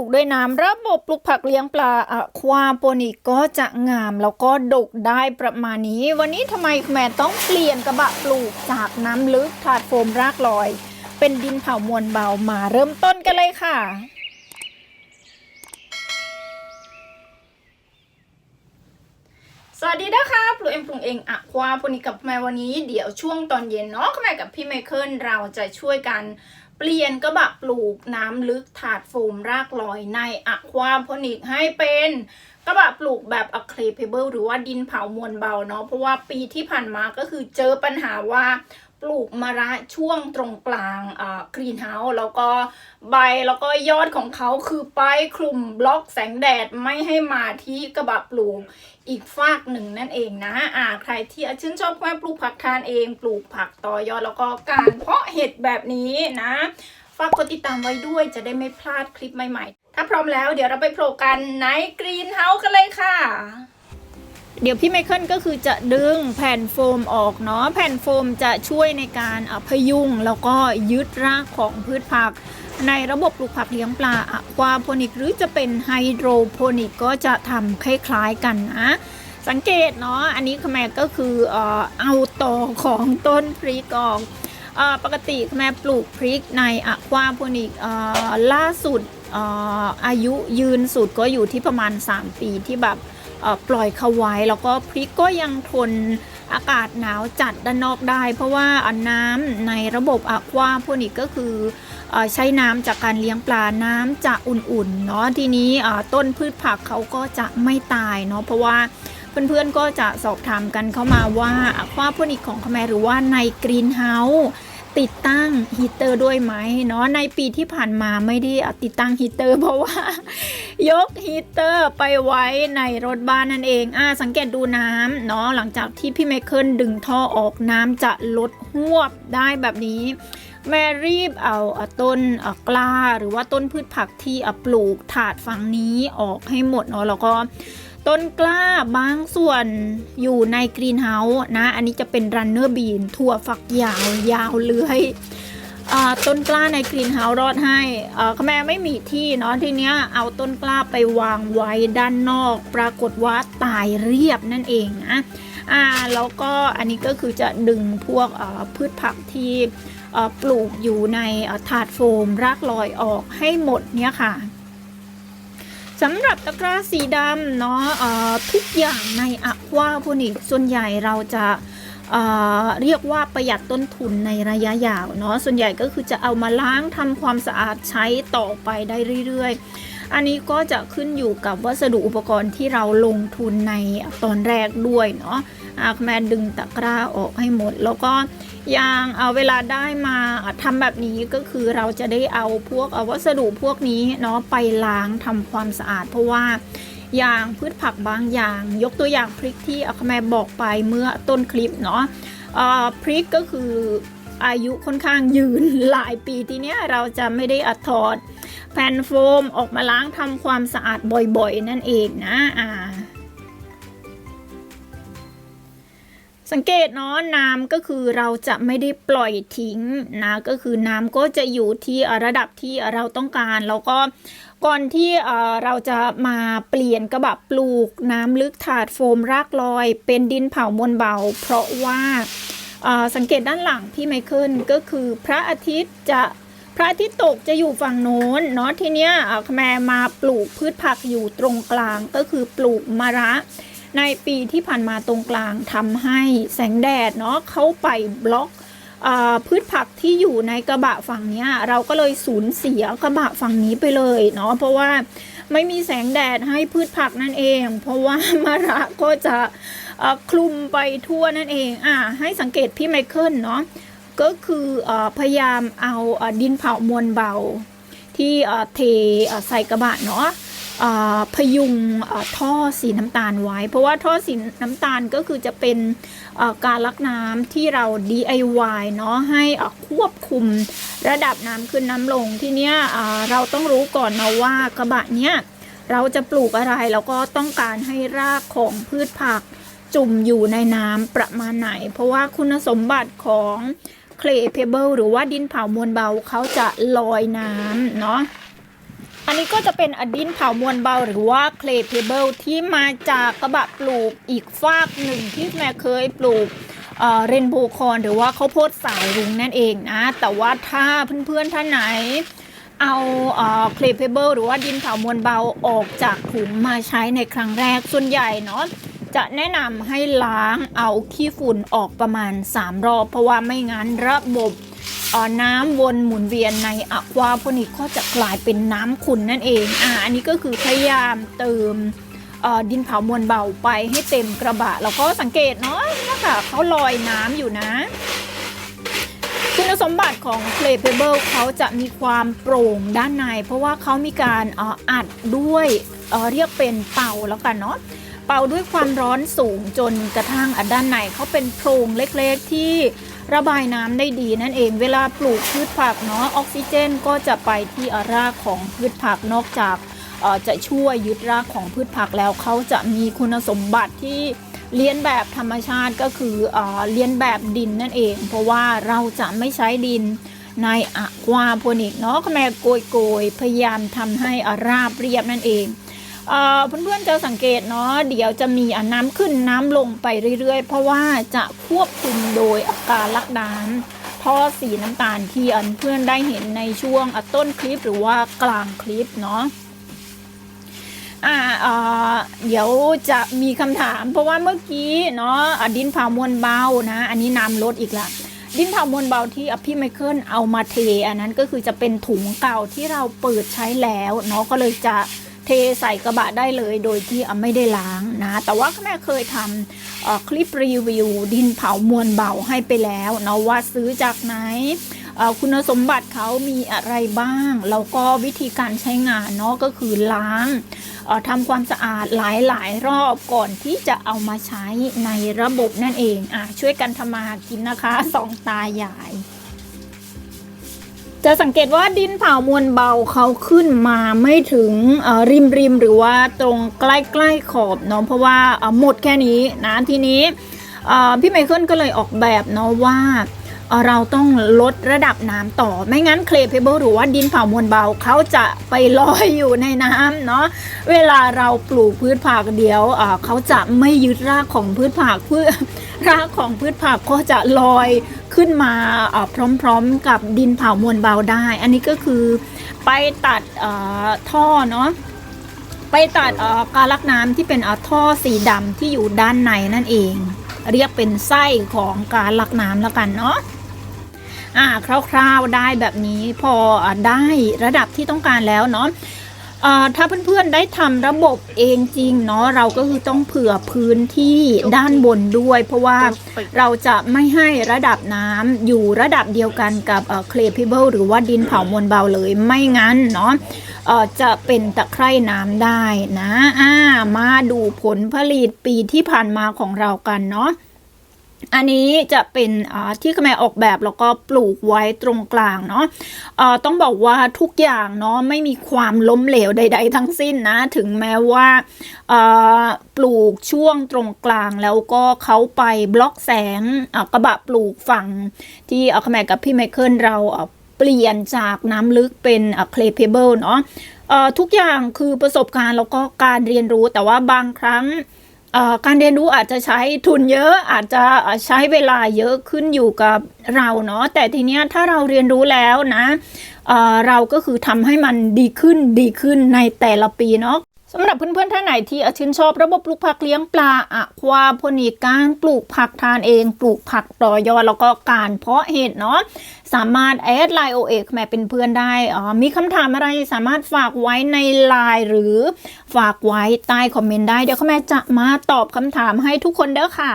ลูกด้วยน้ำระบบปลูกผักเลี้ยงปลาอะควาโปนิกก็จะงามแล้วก็ดกได้ประมาณนี้ วันนี้ทำไมแม่ต้องเปลี่ยนกระบะปลูกจากน้ำลึกถาดโฟมรากลอย เป็นดินเผามวลเบามาเริ่มต้นกันเลยค่ะสวัสดีนะคะปลูกเอ็มปรุงเองอะควาพนิกกับแม่วันนี้เดี๋ยวช่วงตอนเย็นเนาะแม่กับพี่ไมเคิลเราจะช่วยกัน เปลี่ยนกระบะปลูกน้ำลึกถาดโฟมรากลอยในอะควาโพนิกให้เป็นกระบะปลูกแบบอะเคลเพเบิลหรือว่าดินเผามวลเบาเนาะเพราะว่าปีที่ผ่านมาก็คือเจอปัญหาว่า ปลูกมะระช่วงตรงกลางกรีนเฮาส์แล้วก็ใบแล้วก็ยอดของเขาคือไปคลุมบล็อกแสงแดดไม่ให้มาที่กระบะปลูกอีกฝากหนึ่งนั่นเองนะอ่าใครที่ชื่นชอบการปลูกผักทานเองปลูกผักต่อยอดแล้วก็การเพราะเห็ดแบบนี้นะฝากกดติดตามไว้ด้วยจะได้ไม่พลาดคลิปใหม่ๆ ถ้าพร้อมแล้วเดี๋ยวเราไปโผล่กันในกรีนเฮาส์กันเลยค่ะ เดี๋ยวพี่ไมเคิลก็คือจะดึงแผ่นโฟมออกเนาะแผ่นโฟมจะช่วยในการอพยุงแล้วก็ยึดรากของพืชผัก ในระบบปลูกผักเลี้ยงปลาอะควาโพนิกหรือจะเป็นไฮโดรโพนิกก็จะทำคล้ายๆกันนะ สังเกตเนาะอันนี้ขแมก็คือเอาต่อของต้นพริกออกปกติแมปลูกพริกในอะควาโพนิกล่าสุดอายุยืนสุดก็อยู่ที่ประมาณ 3 ปีที่แบบ ปล่อยเขาไว้ แล้วก็พริกก็ยังทนอากาศหนาวจัดด้านนอกได้ เพราะว่าน้ำในระบบอะควาพวกนี้ก็คืออใช้น้ำจากการเลี้ยงปลาน้ำจะอุ่นๆเนาะทีนี้ต้นพืชผักเขาก็จะไม่ตายเนาะเพราะว่าเพื่อนๆก็จะสอบถามกันเข้ามาว่าอะควาพวกนี้ของคาแมหรือว่าในกรีนเฮาส์ ติดตั้งฮีเตอร์ด้วยไหมเนาะในปีที่ผ่านมาไม่ได้อติดตั้งฮีเตอร์เพราะว่า ยกฮีเตอร์ไปไว้ในรถบ้านนั่นเองอ่าสังเกตดูน้ำเนาะหลังจากที่พี่ไมเคิลดึงท่อออกน้ำจะลดหวบได้แบบนี้แม่รีบเอาต้นกล้าหรือว่าต้นพืชผักที่ปลูกถาดฝั่งนี้ออกให้หมดเนาะแล้วก็ ต้นกล้าบางส่วนอยู่ในกรีนเฮาส์นะ อันนี้จะเป็นรันเนอร์บีนถั่วฝักยาวยาวเลื้อยต้นกล้าในกรีนเฮาส์รอดให้อ่าแม่ไม่มีที่เนาะทีเนี้ยเอาต้นกล้าไปวางไว้ด้านนอก ปรากฏว่าตายเรียบนั่นเองนะอ่าแล้วก็อันนี้ก็คือจะดึงพวกพืชผักที่ปลูกอยู่ในถาดโฟมรากลอยออกให้หมดเนี่ยค่ะ สำหรับตะกร้าสีดำเนาะทุกอย่างในอะควาโพนิกส่วนใหญ่เราจะเเรียกว่าประหยัดต้นทุนในระยะยาวเนาะส่วนใหญ่ก็คือจะเอามาล้างทำความสะอาดใช้ต่อไปได้เรื่อยๆ อันนี้ก็จะขึ้นอยู่กับวัสดุอุปกรณ์ที่เราลงทุนในตอนแรกด้วยเนาะ อาแม่ดึงตะกร้าออกให้หมด แล้วก็ยางเอาเวลาได้มาทำแบบนี้ก็คือเราจะได้เอาพวกเอาวัสดุพวกนี้เนาะไปล้างทำความสะอาด เพราะว่าอย่างพืชผักบางอย่าง ยกตัวอย่างพริกที่อาคแมบอกไปเมื่อต้นคลิปเนาะพริกก็คืออายุค่อนข้างยืนหลายปีทีเนี้ยเราจะไม่ได้อัดถอดแผ่นโฟมออกมาล้างทำความสะอาดบ่อยๆ นั่นเองนะอ่า สังเกตเนาะน้ำก็คือเราจะไม่ได้ปล่อยทิ้งนะก็คือน้ำก็จะอยู่ที่ระดับที่เราต้องการ แล้วก็ก่อนที่เราจะมาเปลี่ยนกระบะปลูกน้ำลึกถาดโฟมรากลอย เป็นดินเผามวลเบา เพราะว่าสังเกตด้านหลังพี่ไมเคิลก็คือพระอาทิตย์จะพระอาทิตย์ตกจะอยู่ฝั่งโน้นเนาะทีเนี้ยแม่มาปลูกพืชผักอยู่ตรงกลางก็คือปลูกมะระ ในปีที่ผ่านมาตรงกลางทำให้แสงแดดเนาะเข้าไปบล็อกอพืชผักที่อยู่ในกระบะฝั่งนี้เราก็เลยสูญเสียกระบะฝั่งนี้ไปเลยเนาะเพราะว่าไม่มีแสงแดดให้พืชผักนั่นเอง เพราะว่ามะระก็จะคลุมไปทั่วนั่นเองอะให้สังเกตพี่ไมเคิลเนาะก็คืออพยายามเอาอดินเผามวลเบาที่เทใส่กระบะเนาะ พยุงท่อสีน้ำตาลไว้ เพราะว่าท่อสีน้ำตาลก็คือจะเป็นการลักน้ำที่เรา DIY เนาะให้ควบคุมระดับน้ำขึ้นน้ำลงที่เนี้ยเราต้องรู้ก่อนนะว่ากระบะเนี้ยเราจะปลูกอะไรแล้วก็ต้องการให้รากของพืชผักจุ่มอยู่ในน้ำประมาณไหน เพราะว่าคุณสมบัติของ clay pebble หรือว่าดินเผามวลเบาเขาจะลอยน้ำเนาะ อันนี้ก็จะเป็นอดินเผามวลเบาหรือว่าเคลเพเบิลที่มาจากกระบะปลูกอีกฟากหนึ่งที่แม่เคยปลูกเรนโบว์คอนหรือว่าข้าวโพดสายรุ้งนั่นเองนะ แต่ว่าถ้าเพื่อนๆท่านไหนเอาเคลเพเบิลหรือว่าดินเผามวลเบาออกจากถุงมาใช้ในครั้งแรกส่วนใหญ่เนาะ จะแนะนำให้ล้างเอาขี้ฝุ่นออกประมาณ 3 รอบ เพราะว่าไม่งั้นระบบน้ำวนหมุนเวียนในอะควาโพนิกก็จะกลายเป็นน้ำขุ่นนั่นเองอ่าอันนี้ก็คือพยายามเติมดินเผามวลเบาไปให้เต็มกระบะ แล้วก็สังเกตเนาะนะคะเขาลอยน้ำอยู่นะ คุณสมบัติของ Clay Pebble เขาจะมีความโปร่งด้านใน เพราะว่าเขามีการอัดด้วยเรียกเป็นเป่าแล้วกันเนาะ เป่าด้วยความร้อนสูงจนกระทั่งอันด้านในเขาเป็นโพรงเล็กๆที่ระบายน้ำได้ดีนั่นเองเวลาปลูกพืชผักเนาะออกซิเจนก็จะไปที่รากของพืชผักนอกจากจะช่วยยึดรากของพืชผักแล้วเขาจะมีคุณสมบัติที่เลียนแบบธรรมชาติก็คือเอ่อเลียนแบบดินนั่นเอง เพราะว่าเราจะไม่ใช้ดินในอะควาโพนิกเนาะแม่โกยโกยๆพยายามทำให้อาราบเรียบนั่นเอง เพื่อนๆจะสังเกตเนาะเดี๋ยวจะมีน้ำขึ้นน้ำลงไปเรื่อยๆ เพราะว่าจะควบคุมโดยอาการลักน้ำท่อสีน้ำตาลที่อันเพื่อนได้เห็นในช่วงต้นคลิปหรือว่ากลางคลิปเนาะอ่าเดี๋ยวจะมีคำถามเพราะว่าเมื่อกี้เนาะดินเผามวลเบานะ อันนี้น้ำลดอีกละดินเผามวลเบาที่อะพี่ไมเคิลเอามาเท อันนั้นก็คือจะเป็นถุงเก่าที่เราเปิดใช้แล้วเนาะก็เลยจะ เทใส่กระบะได้เลยโดยที่อะไม่ได้ล้างนะ แต่ว่าแม่เคยทำคลิปรีวิว ดินเผามวลเบาให้ไปแล้วเนาะว่าซื้อจากไหนคุณสมบัติเขามีอะไรบ้าง แล้วก็วิธีการใช้งานเนาะก็คือล้างทำความสะอาดหลายๆ รอบก่อนที่จะเอามาใช้ในระบบนั่นเองอช่วยกันทำมาหากินนะคะสองตายาย จะสังเกตว่าดินเผามวลเบาเขาขึ้นมาไม่ถึงริมริมหรือว่าตรงใกล้ๆขอบเนาะเพราะว่าหมดแค่นี้นะทีนี้พี่ไมเคิลก็เลยออกแบบเนาะว่า เราต้องลดระดับน้ำต่อ ไม่งั้นเคลเพเบิลหรือว่าดินเผามวลเบาเขาจะไปลอยอยู่ในน้ำเนาะเวลาเราปลูกพืชผักเดี๋ยวเขาจะไม่ยึดรากของพืชผักเพื่อรากของพืชผักก็จะลอยขึ้นมาพร้อมๆกับดินเผามวลเบาได้ อันนี้ก็คือไปตัดท่อเนาะไปตัดการลักน้ำที่เป็นอท่อสีดำที่อยู่ด้านในนั่นเอง เรียกเป็นไส้ของการลักน้ำแล้วกันเนาะ อ่าคร่าวๆได้แบบนี้พออะได้ระดับที่ต้องการแล้วเนาะเอ่อถ้าเพื่อนๆได้ทำระบบเองจริงเนาะเราก็คือต้องเผื่อพื้นที่ด้านบนด้วย เพราะว่าเราจะไม่ให้ระดับน้ำอยู่ระดับเดียวกันกับเอ่อ clay pebble หรือว่าดินเผามวลเบาเลยไม่งั้นเนาะเอ่อจะเป็นตะไคร่น้ำได้นะ อ่า มาดูผลผลิตปีที่ผ่านมาของเรากันเนาะ อันนี้จะเป็นอ่าที่แม่ออกแบบแล้วก็ปลูกไว้ตรงกลางเนาะเอ่อต้องบอกว่าทุกอย่างเนาะไม่มีความล้มเหลวใด ๆ ทั้งสิ้นนะ ถึงแม้ว่าปลูกช่วงตรงกลางแล้วก็เขาไปบล็อกแสงกระบะปลูกฝั่งที่เอาแม่กับพี่ไมเคิลเราเปลี่ยนจากน้ำลึกเป็นอะ clay pebble เนาะทุกอย่างคือประสบการณ์แล้วก็การเรียนรู้แต่ว่าบางครั้ง การเรียนรู้อาจจะใช้ทุนเยอะอาจจะใช้เวลาเยอะขึ้นอยู่กับเราเนาะแต่ทีเนี้ยถ้าเราเรียนรู้แล้วนะเราก็คือทำให้มันดีขึ้นดีขึ้นในแต่ละปีเนาะ สำหรับเพื่อนๆท่านไหนที่ชื่นชอบระบบปลูกผักเลี้ยงปลาอะควาโพนิกการปลูกผักทานเอง ปลูกผักต่อยอดแล้วก็การเพาะเห็ดเนาะสามารถแอดไลน์โอเอกแม่เป็นเพื่อนได้อ๋อมีคำถามอะไรสามารถฝากไว้ในไลน์หรือฝากไว้ใต้คอมเมนต์ได้เดี๋ยวแม่จะมาตอบคำถามให้ทุกคนเด้อค่ะ